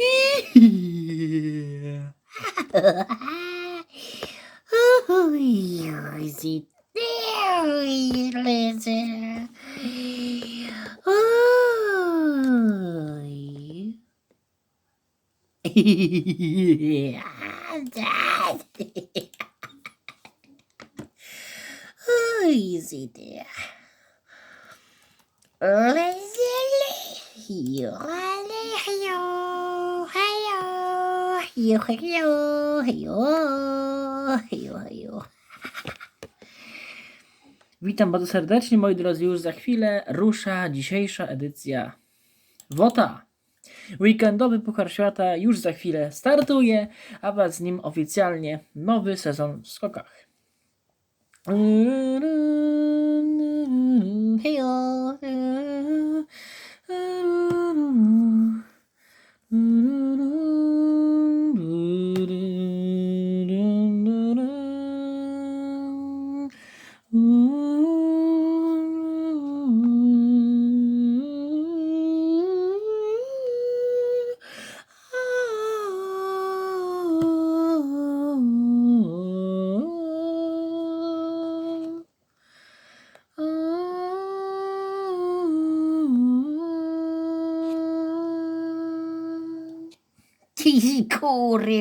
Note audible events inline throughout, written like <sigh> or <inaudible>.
<laughs> oh, is there, lizard? Oh. oh, there? Lizard, you are. Hello, hello, hello, hello. Witam bardzo serdecznie, moi drodzy. Już za chwilę rusza dzisiejsza edycja WOTA. Weekendowy Puchar Świata już za chwilę startuje, a wraz z nim oficjalnie nowy sezon w skokach. Hejo. oh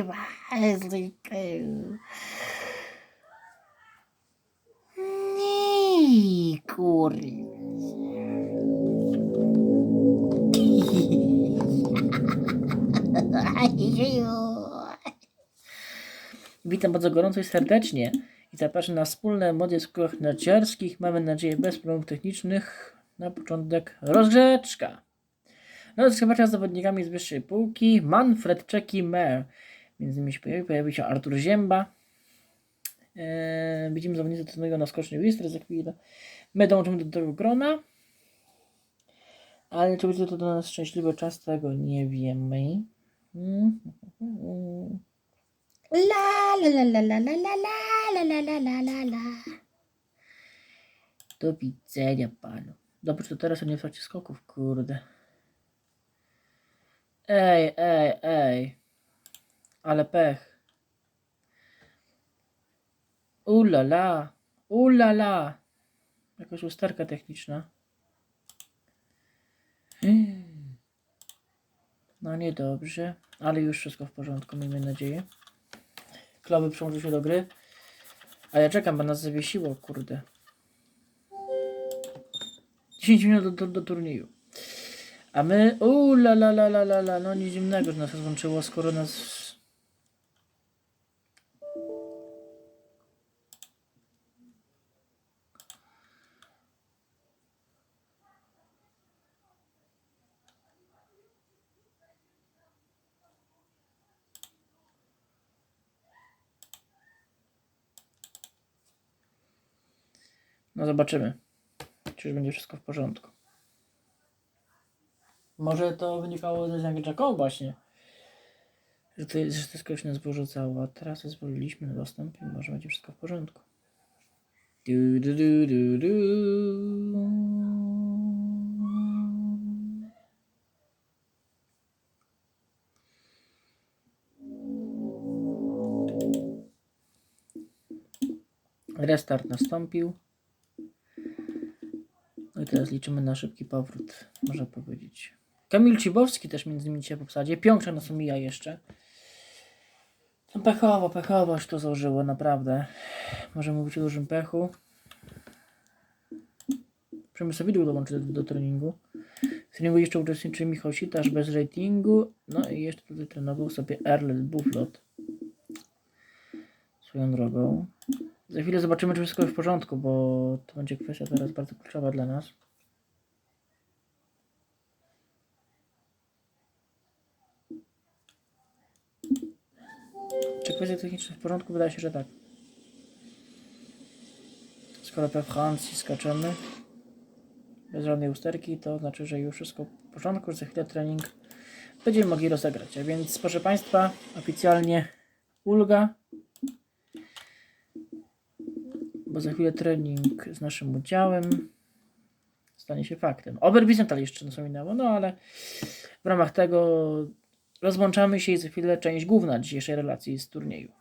vas, Rico. Kurwa. Witam bardzo gorąco i serdecznie i zapraszam na wspólne mody skórach narciarskich. Mamy nadzieję bez problemów technicznych. Na początek rozgrzeczka. No, rozgrzewacza z zawodnikami z wyższej półki Manfred Czeki Mer. Między innymi się pojawił, pojawił się Artur Zięba. Eee, widzimy zawodnicę trudnego na skoczni listry za chwilę. My dołączymy do tego grona. Ale czy będzie to dla nas szczęśliwy czas, tego nie wiemy. Mm. La la la la la la la la la la la la la Do widzenia panu. Dobrze, to teraz nie w trakcie skoków, kurde. Ej, ej, ej. Ale pech. Ulala. Ulala. Jakaś usterka techniczna. No niedobrze, ale już wszystko w porządku, miejmy nadzieję. Klowy przyłączył się do gry. A ja czekam, bo nas zawiesiło, kurde. 10 minut do, do, do turnieju. A my, uuu, la la la la la no nic dziwnego, że nas rozłączyło, skoro nas... No zobaczymy, czy już będzie wszystko w porządku. Może to wynikało z jak Jacob właśnie. Że to, jest, że to jakoś nas wyrzucało, a teraz pozwoliliśmy na dostęp i może będzie wszystko w porządku. Du, du, du, du, du. Restart nastąpił. No i teraz liczymy na szybki powrót, można powiedzieć. Kamil Cibowski też między innymi dzisiaj w obsadzie. Piąkrzak nas omija jeszcze. No pechowo, pechowo się to założyło, naprawdę. Może mówić o dużym pechu. Przemysłowidu dołączy do, do treningu. W treningu jeszcze uczestniczy Michał Sitarz bez ratingu. No i jeszcze tutaj trenował sobie Erlet Bufflot. Swoją drogą. Za chwilę zobaczymy, czy wszystko jest w porządku, bo to będzie kwestia teraz bardzo kluczowa dla nas. Czy kwestia techniczna w porządku? Wydaje się, że tak. Skoro we Francji skaczemy bez żadnej usterki, to znaczy, że już wszystko w porządku, że za chwilę trening będziemy mogli rozegrać. A więc, proszę Państwa, oficjalnie ulga bo za chwilę trening z naszym udziałem stanie się faktem. Ober Wiesenthal jeszcze nas ominęło, no ale w ramach tego rozłączamy się i za chwilę część główna dzisiejszej relacji z turnieju.